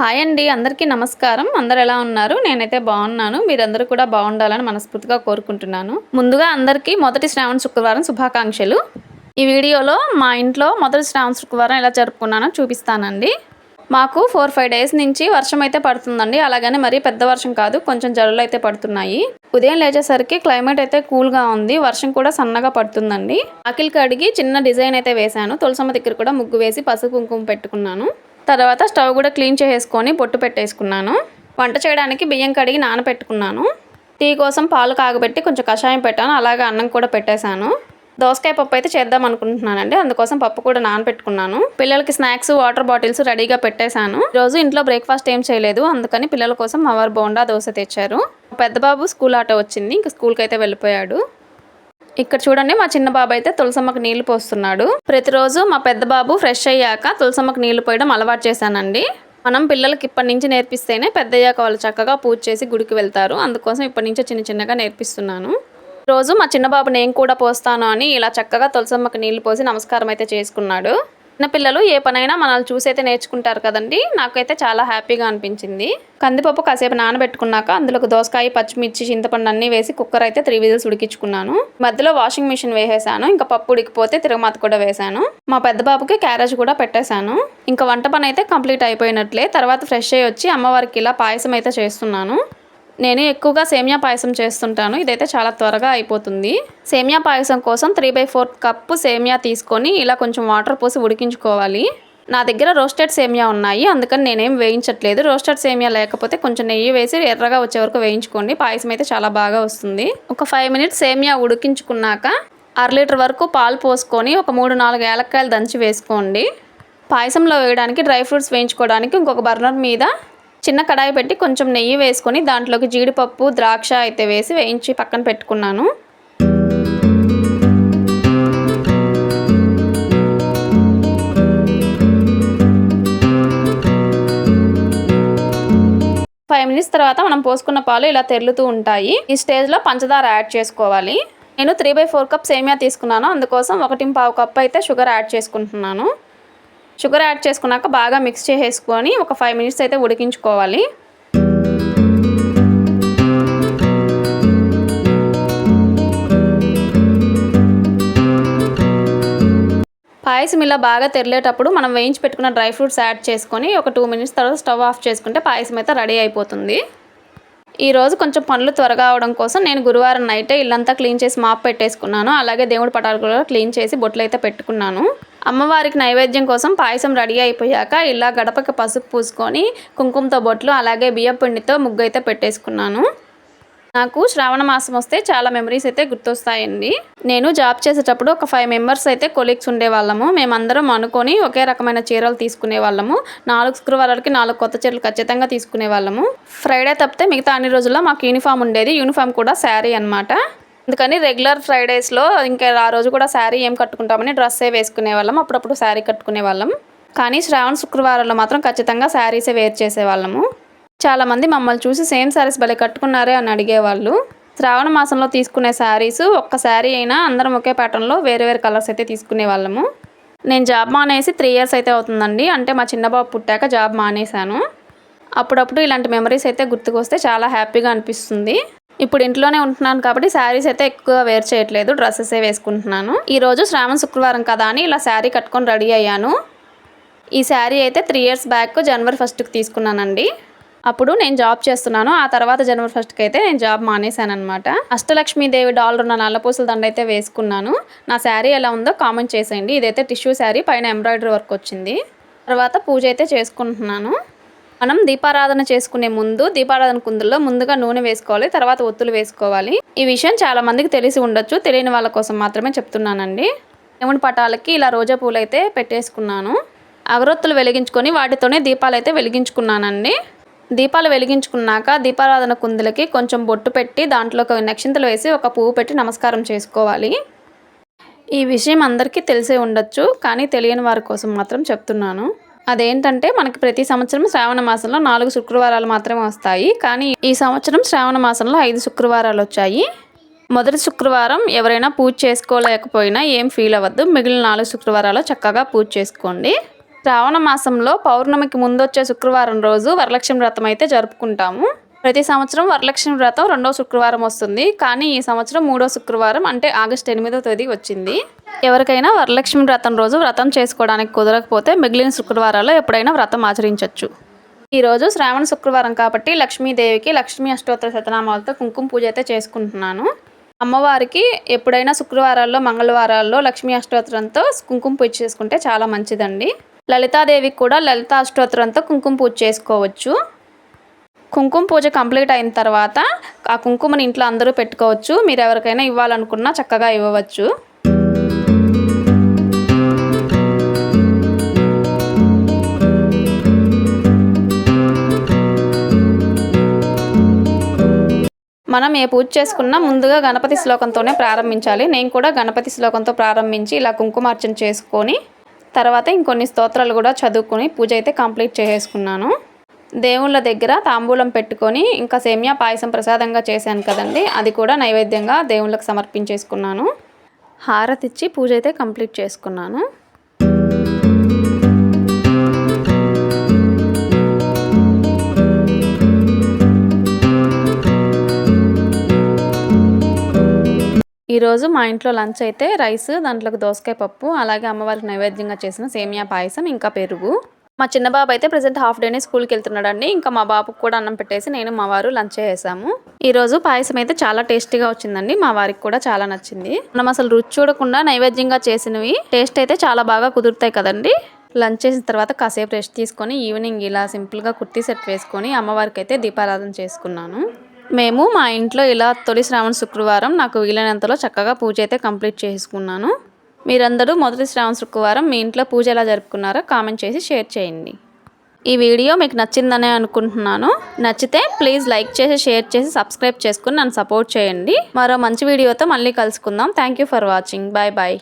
Hi అండి అందరికీ నమస్కారం. అందరు ఎలా ఉన్నారు? నేనైతే బాగున్నాను. మీరందరూ కూడా బాగుండాలని మనస్ఫూర్తిగా కోరుకుంటున్నాను. ముందుగా అందరికీ మొదటి శ్రావణ శుక్రవారం శుభాకాంక్షలు. ఈ వీడియోలో మా ఇంట్లో మొదటి శ్రావణ శుక్రవారం ఎలా జరుపుకున్నానో చూపిస్తానండి. మాకు ఫోర్ ఫైవ్ డేస్ నుంచి వర్షం అయితే పడుతుందండి. అలాగని మరీ పెద్ద వర్షం కాదు కొంచెం జల్లులు అయితే పడుతున్నాయి. ఉదయం లేచేసరికి క్లైమేట్ అయితే కూల్గా ఉంది. వర్షం కూడా సన్నగా పడుతుందండి. ఆకిల్ కడిగి చిన్న డిజైన్ అయితే వేశాను. తులసమ్మ దగ్గర కూడా ముగ్గు వేసి పసుపు కుంకుమ పెట్టుకున్నాను. తర్వాత స్టవ్ కూడా క్లీన్ చేసేసుకొని పొట్టు పెట్టేసుకున్నాను. వంట చేయడానికి బియ్యం కడిగి నానబెట్టుకున్నాను. టీ కోసం పాలు కాగబెట్టి కొంచెం కషాయం పెట్టాను. అలాగే అన్నం కూడా పెట్టేశాను. దోసకాయ పప్పు అయితే చేద్దాం అనుకుంటున్నానండి. అందుకోసం పప్పు కూడా నానబెట్టుకున్నాను. పిల్లలకి స్నాక్స్ వాటర్ బాటిల్స్ రెడీగా పెట్టేశాను. రోజు ఇంట్లో బ్రేక్ఫాస్ట్ ఏం చేయలేదు. అందుకని పిల్లల కోసం మా వారు బోండా దోశ తెచ్చారు. పెద్ద బాబు స్కూల్ ఆటో వచ్చింది. ఇంకా స్కూల్కి అయితే వెళ్ళిపోయాడు. ఇక్కడ చూడండి మా చిన్న బాబు అయితే తులసమ్మకు నీళ్ళు పోస్తున్నాడు. ప్రతిరోజు మా పెద్ద బాబు ఫ్రెష్ అయ్యాక తులసమ్మకు నీళ్ళు పోయడం అలవాటు చేశానండి. మనం పిల్లలకి ఇప్పటి నుంచి నేర్పిస్తేనే పెద్దయ్యాక వాళ్ళు చక్కగా పూజ చేసి గుడికి వెళ్తారు. అందుకోసం ఇప్పటి నుంచే చిన్న చిన్నగా నేర్పిస్తున్నాను. రోజు మా చిన్న బాబు నేను కూడా పోస్తాను అని ఇలా చక్కగా తులసమ్మకి నీళ్ళు పోసి నమస్కారం అయితే చేసుకున్నాడు. చిన్నపిల్లలు ఏ పనైనా మనల్ని చూసైతే నేర్చుకుంటారు కదండి. నాకైతే చాలా హ్యాపీగా అనిపించింది. కందిపప్పు కాసేపు నానబెట్టుకున్నాక అందులోకి దోసకాయ పచ్చిమిర్చి చింతపండు అన్నీ వేసి కుక్కర్ అయితే త్రీ విజిల్స్ ఉడికించుకున్నాను. మధ్యలో వాషింగ్ మిషన్ వేసేసాను. ఇంకా పప్పు ఉడికిపోతే తిరగమాత కూడా వేసాను. మా పెద్ద బాబుకి క్యారేజ్ కూడా పెట్టేశాను. ఇంకా వంట పని అయితే కంప్లీట్ అయిపోయినట్లే. తర్వాత ఫ్రెష్ అయ్యి వచ్చి అమ్మవారికి ఇలా పాయసం అయితే చేస్తున్నాను. నేను ఎక్కువగా సేమియా పాయసం చేస్తుంటాను. ఇదైతే చాలా త్వరగా అయిపోతుంది. సేమియా పాయసం కోసం త్రీ బై ఫోర్త్ కప్పు సేమియా తీసుకొని ఇలా కొంచెం వాటర్ పోసి ఉడికించుకోవాలి. నా దగ్గర రోస్టెడ్ సేమియా ఉన్నాయి. అందుకని నేనేం వేయించట్లేదు. రోస్టెడ్ సేమియా లేకపోతే కొంచెం నెయ్యి వేసి ఎర్రగా వచ్చే వరకు వేయించుకోండి. పాయసం అయితే చాలా బాగా వస్తుంది. ఒక ఫైవ్ మినిట్స్ సేమియా ఉడికించుకున్నాక అర లీటర్ వరకు పాలు పోసుకొని ఒక మూడు నాలుగు ఏలక్కాయలు దంచి వేసుకోండి. పాయసంలో వేయడానికి డ్రై ఫ్రూట్స్ వేయించుకోవడానికి ఇంకొక బర్నర్ మీద చిన్న కడాయి పెట్టి కొంచెం నెయ్యి వేసుకొని దాంట్లోకి జీడిపప్పు ద్రాక్ష అయితే వేసి వేయించి పక్కన పెట్టుకున్నాను. ఫైవ్ మినిట్స్ తర్వాత మనం పోసుకున్న పాలు ఇలా తెరులుతూ ఉంటాయి. ఈ స్టేజ్లో పంచదార యాడ్ చేసుకోవాలి. నేను త్రీ బై ఫోర్ కప్ సేమియా తీసుకున్నాను. అందుకోసం ఒకటి పావు కప్ అయితే షుగర్ యాడ్ చేసుకుంటున్నాను. షుగర్ యాడ్ చేసుకున్నాక బాగా మిక్స్ చేసేసుకొని ఒక ఫైవ్ మినిట్స్ అయితే ఉడికించుకోవాలి. పాయసం ఇలా బాగా తెరలేటప్పుడు మనం వేయించి పెట్టుకున్న డ్రై ఫ్రూట్స్ యాడ్ చేసుకొని ఒక టూ మినిట్స్ తర్వాత స్టవ్ ఆఫ్ చేసుకుంటే పాయసం అయితే రెడీ అయిపోతుంది. ఈరోజు కొంచెం పనులు త్వరగా అవడం కోసం నేను గురువారం నైటే ఇల్లంతా క్లీన్ చేసి మాప్ పెట్టేసుకున్నాను. అలాగే దేవుడి పటాలు కూడా క్లీన్ చేసి బొట్లు అయితే పెట్టుకున్నాను. అమ్మవారికి నైవేద్యం కోసం పాయసం రెడీ అయిపోయాక ఇలా గడపకి పసుపు పూసుకొని కుంకుమతో బొట్లు అలాగే బియ్యం పిండితో ముగ్గు అయితే పెట్టేసుకున్నాను. నాకు శ్రావణ మాసం వస్తే చాలా మెమరీస్ అయితే గుర్తొస్తాయండి. నేను జాబ్ చేసేటప్పుడు ఒక ఫైవ్ మెంబర్స్ అయితే కొలీగ్స్ ఉండేవాళ్ళము. మేమందరం అనుకొని ఒకే రకమైన చీరలు తీసుకునే వాళ్ళము నాలుగు శుక్రవారాలకి నాలుగు కొత్త చీరలు ఖచ్చితంగా తీసుకునే వాళ్ళము ఫ్రైడే తప్పితే మిగతా అన్ని రోజుల్లో మాకు యూనిఫామ్ ఉండేది. యూనిఫామ్ కూడా శారీ అనమాట అందుకని రెగ్యులర్ ఫ్రైడేస్లో ఇంకా ఆ రోజు కూడా శారీ ఏం కట్టుకుంటామని డ్రెస్సే వేసుకునే వాళ్ళం అప్పుడప్పుడు శారీ కట్టుకునే వాళ్ళం కానీ శ్రావణ శుక్రవారంలో మాత్రం ఖచ్చితంగా శారీసే వేర్ చేసేవాళ్ళము. చాలామంది మమ్మల్ని చూసి సేమ్ శారీస్ భలే కట్టుకున్నారే అని అడిగేవాళ్ళు. శ్రావణ మాసంలో తీసుకునే శారీస్ ఒక్క శారీ అయినా అందరం ఒకే ప్యాటర్న్లో వేరే వేరే కలర్స్ అయితే తీసుకునే వాళ్ళము. నేను జాబ్ మానేసి త్రీ ఇయర్స్ అయితే అవుతుందండి. అంటే మా చిన్నబాబు పుట్టాక జాబ్ మానేశాను. అప్పుడప్పుడు ఇలాంటి మెమరీస్ అయితే గుర్తుకొస్తే చాలా హ్యాపీగా అనిపిస్తుంది. ఇప్పుడు ఇంట్లోనే ఉంటున్నాను కాబట్టి శారీస్ అయితే ఎక్కువ వేర్ చేయట్లేదు. డ్రెస్సెసే వేసుకుంటున్నాను. ఈరోజు శ్రావణ శుక్రవారం కదా అని ఇలా శారీ కట్టుకొని రెడీ అయ్యాను. ఈ శారీ అయితే త్రీ ఇయర్స్ బ్యాక్ జనవరి ఫస్ట్కి తీసుకున్నానండి. అప్పుడు నేను జాబ్ చేస్తున్నాను. ఆ తర్వాత జనవరి ఫస్ట్కి అయితే నేను జాబ్ మానేశాను అనమాట అష్టలక్ష్మీదేవి డాలర్ ఉన్న నల్లపూసల దండ అయితే వేసుకున్నాను. నా శారీ ఎలా ఉందో కామెంట్ చేసేయండి. ఇదైతే టిష్యూ శారీ పైన ఎంబ్రాయిడరీ వర్క్ వచ్చింది. తర్వాత పూజ అయితే చేసుకుంటున్నాను. మనం దీపారాధన చేసుకునే ముందు దీపారాధన కుందుల్లో ముందుగా నూనె వేసుకోవాలి తర్వాత ఒత్తులు వేసుకోవాలి. ఈ విషయం చాలా మందికి తెలిసి ఉండొచ్చు. తెలియని వాళ్ళ కోసం మాత్రమే చెప్తున్నానండి. దేవుని పటాలకి ఇలా రోజా పూలు అయితే పెట్టేసుకున్నాను. అగరొత్తులు వెలిగించుకొని వాటితోనే దీపాలు అయితే వెలిగించుకున్నానండి. దీపాలు వెలిగించుకున్నాక దీపారాధన కుందులకి కొంచెం బొట్టు పెట్టి దాంట్లో ఒక నక్షింతలు వేసి ఒక పువ్వు పెట్టి నమస్కారం చేసుకోవాలి. ఈ విషయం అందరికీ తెలిసే ఉండొచ్చు కానీ తెలియని వారి కోసం మాత్రం చెప్తున్నాను. అదేంటంటే మనకి ప్రతి సంవత్సరం శ్రావణ మాసంలో నాలుగు శుక్రవారాలు మాత్రమే వస్తాయి కానీ ఈ సంవత్సరం శ్రావణ మాసంలో ఐదు శుక్రవారాలు వచ్చాయి. మొదటి శుక్రవారం ఎవరైనా పూజ చేసుకోలేకపోయినా ఏం ఫీల్ అవ్వద్దు మిగిలిన నాలుగు శుక్రవారాలు చక్కగా పూజ చేసుకోండి. శ్రావణ మాసంలో పౌర్ణమికి ముందు వచ్చే శుక్రవారం రోజు వరలక్ష్మి వ్రతం అయితే జరుపుకుంటాము. ప్రతి సంవత్సరం వరలక్ష్మి వ్రతం రెండో శుక్రవారం వస్తుంది. కానీ ఈ సంవత్సరం మూడో శుక్రవారం అంటే ఆగస్ట్ ఎనిమిదో తేదీ వచ్చింది. ఎవరికైనా వరలక్ష్మి వ్రతం రోజు వ్రతం చేసుకోవడానికి కుదరకపోతే మిగిలిన శుక్రవారాల్లో ఎప్పుడైనా వ్రతం ఆచరించవచ్చు ఈరోజు శ్రావణ శుక్రవారం కాబట్టి లక్ష్మీదేవికి లక్ష్మీ అష్టోత్తర శతనామాలతో కుంకుమ పూజ అయితే చేసుకుంటున్నాను. అమ్మవారికి ఎప్పుడైనా శుక్రవారాల్లో మంగళవారాల్లో లక్ష్మీ అష్టోత్తరంతో కుంకుమ పూజ చేసుకుంటే చాలా మంచిదండి. లలితాదేవికి కూడా లలిత అష్టోత్తరంతో కుంకుమ పూజ చేసుకోవచ్చు. కుంకుమ పూజ కంప్లీట్ అయిన తర్వాత ఆ కుంకుమని ఇంట్లో అందరూ పెట్టుకోవచ్చు. మీరు ఎవరికైనా ఇవ్వాలనుకున్నా చక్కగా ఇవ్వవచ్చు. మనం ఏ పూజ చేసుకున్నా ముందుగా గణపతి శ్లోకంతోనే ప్రారంభించాలి. నేను కూడా గణపతి శ్లోకంతో ప్రారంభించి ఇలా కుంకుమార్చన చేసుకొని తర్వాత ఇంకొన్ని స్తోత్రాలు కూడా చదువుకొని పూజ అయితే కంప్లీట్ చేసేసుకున్నాను. దేవుళ్ళ దగ్గర తాంబూలం పెట్టుకొని ఇంకా సేమియా పాయసం ప్రసాదంగా చేశాను కదండి అది కూడా నైవేద్యంగా దేవుళ్ళకి సమర్పించేసుకున్నాను. హారతిచ్చి పూజ అయితే కంప్లీట్ చేసుకున్నాను. ఈరోజు మా ఇంట్లో లంచ్ అయితే రైస్ దాంట్లోకి దోసకాయ పప్పు అలాగే అమ్మవారికి నైవేద్యంగా చేసిన సేమియా పాయసం ఇంకా పెరుగు. మా చిన్న బాబు అయితే ప్రజెంట్ హాఫ్ డేనే స్కూల్కి వెళ్తున్నాడండి. ఇంకా మా బాబుకు కూడా అన్నం పెట్టేసి నేను మా వారు లంచ్ చేసాము. ఈరోజు పాయసం అయితే చాలా టేస్టీగా వచ్చిందండి. మా వారికి కూడా చాలా నచ్చింది. మనం అసలు రుచి చూడకుండా నైవేద్యంగా చేసినవి టేస్ట్ అయితే చాలా బాగా కుదురుతాయి కదండి. లంచ్ చేసిన తర్వాత కాసేపు రెస్ట్ తీసుకొని ఈవినింగ్ ఇలా సింపుల్గా కుర్తీ సెట్ వేసుకొని అమ్మవారికి అయితే దీపారాధన చేసుకున్నాను. మేము మా ఇంట్లో ఇలా తొలి శ్రావణ శుక్రవారం నాకు వీలైనంతలో చక్కగా పూజ అయితే కంప్లీట్ చేసుకున్నాను. మీరందరూ మొదటి శ్రావణ శుక్రవారం మీ ఇంట్లో పూజ ఎలా జరుపుకున్నారో కామెంట్ చేసి షేర్ చేయండి. ఈ వీడియో మీకు నచ్చిందనే అనుకుంటున్నాను. నచ్చితే ప్లీజ్ లైక్ చేసి షేర్ చేసి సబ్స్క్రైబ్ చేసుకుని నన్ను సపోర్ట్ చేయండి. మరో మంచి వీడియోతో మళ్ళీ కలుసుకుందాం. Thank you for watching. Bye bye.